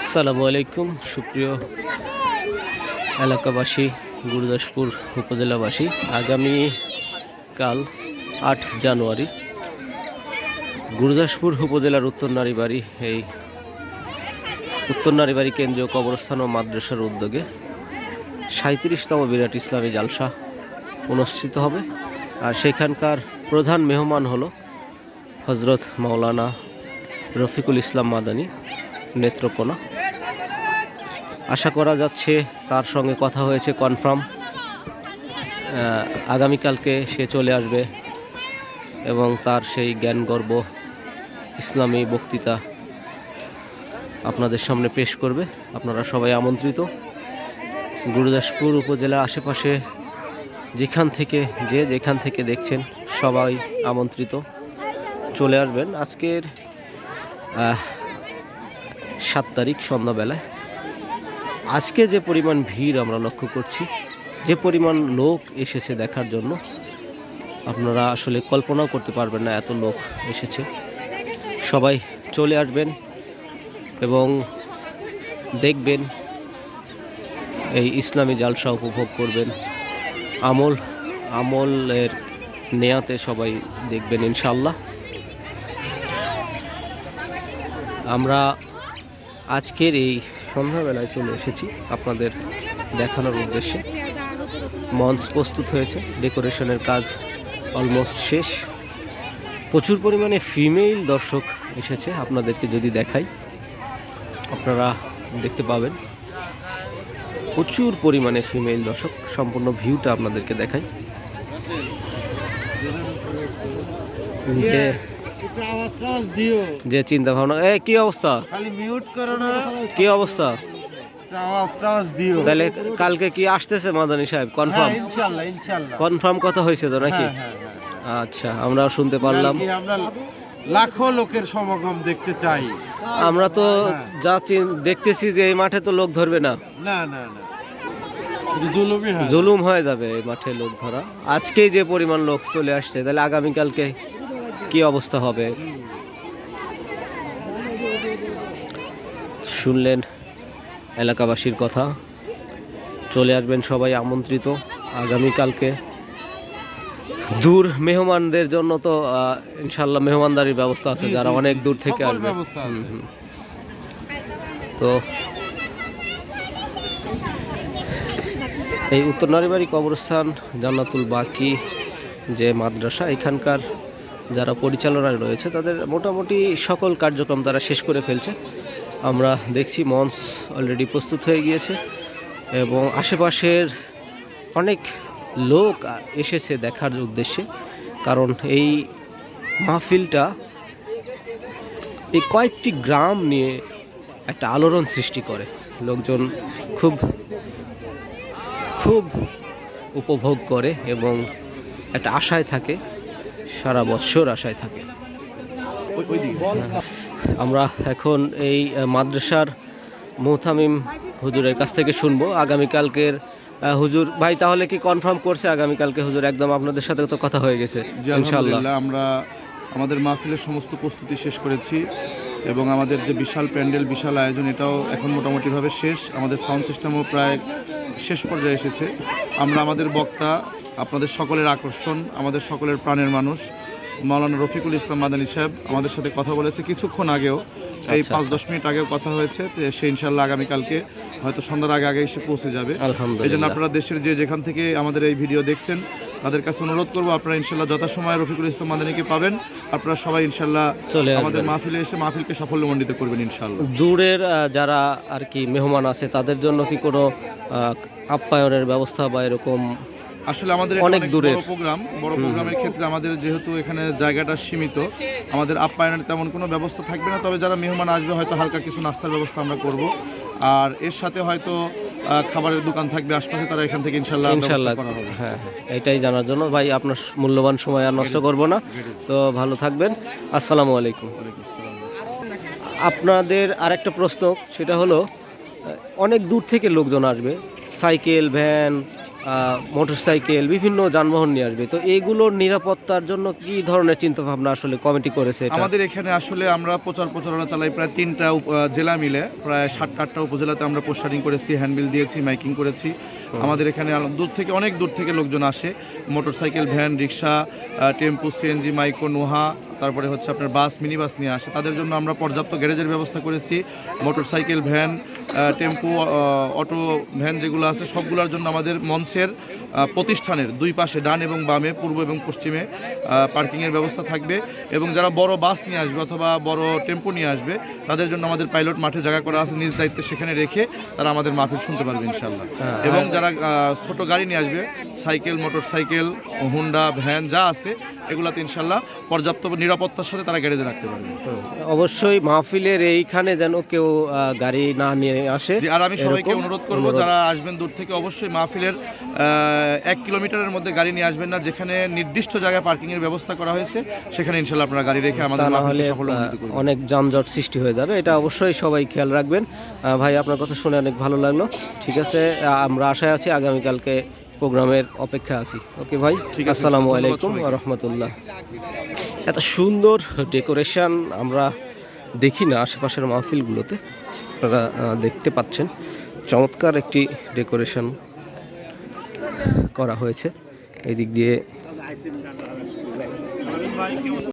আসসালামু আলাইকুম, সুপ্রিয় এলাকাবাসী, গুরুদাসপুর উপজেলাবাসী। আগামী কাল আট জানুয়ারি, গুরুদাসপুর উপজেলার উত্তর নারীবাড়ি, এই উত্তর নারীবাড়ি কেন্দ্রীয় কবরস্থান ও মাদ্রাসার উদ্যোগে সাঁত্রিশতম বিরাট ইসলামী জালসা অনুষ্ঠিত হবে। আর সেখানকার প্রধান মেহমান হলো হজরত মাওলানা রফিকুল ইসলাম মাদানী। নেত্রকোনা। আশা করা যাচ্ছে তার সঙ্গে কথা হয়েছে কনফার্ম আগামীকালকে সে চলে আসবে এবং তার সেই জ্ঞান গর্ব ইসলামী বক্তৃতা আপনাদের সামনে পেশ করবে। আপনারা সবাই আমন্ত্রিত। গুরুদাসপুর উপজেলা আশেপাশে যেখান থেকে, যে যেখান থেকে দেখছেন, সবাই আমন্ত্রিত। চলে আসবেন। আজকের সাত তারিখ সন্ধ্যাবেলায়। আজকে যে পরিমাণ ভিড় আমরা লক্ষ্য করছি, যে পরিমাণ লোক এসেছে দেখার জন্য, আপনারা আসলে কল্পনাও করতে পারবেন না এত লোক এসেছে। সবাই চলে আসবেন এবং দেখবেন এই ইসলামী জালসা উপভোগ করবেন। আমল, আমলের নেয়াতে সবাই দেখবেন ইনশাল্লাহ আমরা আজকের এই সন্ধ্যাবেলায় চলে এসেছি আপনাদের দেখানোর উদ্দেশ্যে। মঞ্চ প্রস্তুত হয়েছে ডেকোরেশনের কাজ অলমোস্ট শেষ। প্রচুর পরিমাণে ফিমেল দর্শক এসেছে আপনাদেরকে যদি দেখাই আপনারা দেখতে পাবেন। প্রচুর পরিমাণে ফিমেল দর্শক সম্পূর্ণ ভিউটা আপনাদেরকে দেখাই। যে যে চিন্তা ভাবনা এ কি অবস্থা? কি অবস্থা? তাহলে কালকে কি আসতেছে মাদানী সাহেব? কনফার্ম হ্যাঁ কনফার্ম কথা হয়েছে তো নাকি? হ্যাঁ, হ্যাঁ। আচ্ছা আমরা শুনতে পারলাম। লাখো লোকের সমাগম দেখতে চাই। আমরা তো। যা দেখতেছি যে এই মাঠে তো লোক ধরবে না। না না না। জুলুম হয়ে যাবে এই মাঠে লোক ধরা। আজকেই যে পরিমাণ লোক চলে আসছে তাহলে আগামীকালকে কি অবস্থা হবে? শুনলেন এলাকাবাসীর কথা। চলে আসবেন সবাই আমন্ত্রিত আগামীকালকে। দূর মেহমানদের জন্য তো ইনশাল্লাহ মেহমানদারির ব্যবস্থা আছে যারা অনেক দূর থেকে আসবে। তো এই উত্তর নারীবাড়ি কবরস্থান জান্নাতুল বাকি যে মাদ্রাসা এখানকার যারা পরিচালনায় রয়েছে, তাদের মোটামুটি সকল কার্যক্রম তারা শেষ করে ফেলছে। আমরা দেখছি মঞ্চ অলরেডি প্রস্তুত হয়ে গিয়েছে এবং আশেপাশের অনেক লোক এসেছে দেখার উদ্দেশ্যে। কারণ এই মাহফিলটা এই কয়েকটি গ্রাম নিয়ে একটা আলোড়ন সৃষ্টি করে। লোকজন খুব খুব উপভোগ করে এবং একটা আশায় থাকে। সারা বছর আশায় থাকে। আমরা এখন এই মাদ্রাসার মুহতামিম হুজুরের কাছ থেকে শুনব। আগামীকালকের হুজুর ভাই তাহলে কি কনফার্ম করছে আগামীকালকে হুজুর? একদম আপনাদের সাথে তো কথা হয়ে গেছে আমরা আমাদের মাহফিলের সমস্ত প্রস্তুতি শেষ করেছি এবং আমাদের যে বিশাল প্যান্ডেল বিশাল আয়োজন এটাও এখন মোটামুটিভাবে শেষ। আমাদের সাউন্ড সিস্টেমও প্রায় শেষ পর্যায়ে এসেছে। আমরা আমাদের বক্তা আপনাদের সকলের আকর্ষণ আমাদের সকলের প্রাণের মানুষ। মাওলানা রফিকুল ইসলাম মাদানী সাহেব আমাদের সাথে কথা বলেছে কিছুক্ষণ আগেও। এই আচ্ছা, পাঁচ দশ মিনিট আগেও কথা হয়েছে সে ইনশাল্লাহ আগামীকালকে হয়তো সন্ধ্যার আগে আগে এসে পৌঁছে যাবে। এই জন্য আপনারা দেশের যে যেখান থেকে আমাদের এই ভিডিও দেখছেন তাদের কাছে অনুরোধ করব আপনারা ইনশাল্লাহ যথাসময়ে রফিকুল ইসলাম মাদানীকে পাবেন। আপনারা সবাই ইনশাল্লাহ চলে আমাদের মাহফিলে এসে মাহফিলকে সাফল্যমণ্ডিত করবেন ইনশাল্লাহ দূরের যারা আর কি মেহমান আছে তাদের জন্য কি কোনো আপ্যায়নের ব্যবস্থা বা এরকম আসলে আমাদের অনেক দূরের। প্রোগ্রাম। বড় প্রোগ্রামের ক্ষেত্রে আমাদের যেহেতু এখানে জায়গাটা সীমিত আমাদের আপ্যায়নের তেমন কোনো ব্যবস্থা থাকবে না। তবে যারা মেহমান আসবে হয়তো হালকা কিছু নাস্তার ব্যবস্থা আমরা করব। আর এর সাথে হয়তো খাবারের দোকান থাকবে আশপাশে তারা এখান থেকে ইনশাল্লাহ ইনশাল্লাহ হ্যাঁ হ্যাঁ, এটাই জানার জন্য। ভাই আপনার মূল্যবান সময় আর নষ্ট করব না। তো ভালো থাকবেন। আসসালামু আলাইকুম। আপনাদের আরেকটা প্রশ্ন সেটা হলো অনেক দূর থেকে লোকজন আসবে। সাইকেল ভ্যান মোটরসাইকেল বিভিন্ন যানবাহন নিয়ে আসবে। তো এইগুলোর নিরাপত্তার জন্য কি ধরনের চিন্তা ভাবনা আসলে কমিটি করেছে? আমাদের এখানে আসলে আমরা প্রচার প্রচারণা চালাই প্রায় তিনটা জেলা মিলে। প্রায় ষাট আটটা উপজেলাতে আমরা পোস্টারিং করেছি হ্যান্ডবিল দিয়েছি মাইকিং করেছি। আমাদের এখানে দূর থেকে অনেক দূর থেকে লোকজন আসে। Motorcycle van rickshaw tempo CNG micro Noah তারপরে হচ্ছে আপনার বাস মিনি বাস নিয়ে আসে। তাদের জন্য আমরা পর্যাপ্ত গ্যারেজের ব্যবস্থা করেছি। Motorcycle van tempo auto van যেগুলো আছে সবগুলোর জন্য আমাদের মঞ্চের প্রতিষ্ঠানের দুই পাশে ডান এবং বামে পূর্ব এবং পশ্চিমে পার্কিংয়ের ব্যবস্থা থাকবে। এবং যারা বড় বাস নিয়ে আসবে অথবা বড় টেম্পো নিয়ে আসবে তাদের জন্য আমাদের পাইলট মাঠে জায়গা করা আছে নিজ দায়িত্বে সেখানে রেখে তারা আমাদের মাহফিল শুনতে পারবে ইনশাল্লাহ হ্যাঁ, এবং যারা ছোট গাড়ি নিয়ে আসবে cycle motor cycle Honda van যা আছে এগুলাতে ইনশাল্লাহ পর্যাপ্ত নিরাপত্তার সাথে তারা গাড়িতে রাখতে পারবে। অবশ্যই মাহফিলের এইখানে যেন কেউ গাড়ি না নিয়ে আসে। আর আমি সবাইকে অনুরোধ করব যারা আসবেন দূর থেকে অবশ্যই মাহফিলের এক কিলোমিটারের মধ্যে গাড়ি নিয়ে আসবেন না যেখানে নির্দিষ্ট জায়গায় পার্কিং এর ব্যবস্থা করা হয়েছে সেখানে ইনশাল্লাহ আপনারা গাড়ি রেখে আমাদের করবেন। অনেক যানজট সৃষ্টি হয়ে যাবে এটা অবশ্যই সবাই খেয়াল রাখবেন। ভাই আপনার কথা শুনে অনেক ভালো লাগল। ঠিক আছে আমরা আশায় আছি আগামীকালকে প্রোগ্রামের অপেক্ষা আছি। ওকে ভাই ঠিক আসসালামু আলাইকুম। রহমতুল্লাহ এত সুন্দর ডেকোরেশন আমরা দেখি না আশেপাশের মাহফিলগুলোতে। আপনারা দেখতে পাচ্ছেন। চমৎকার একটি ডেকোরেশন করা হয়েছে। এই দিক দিয়ে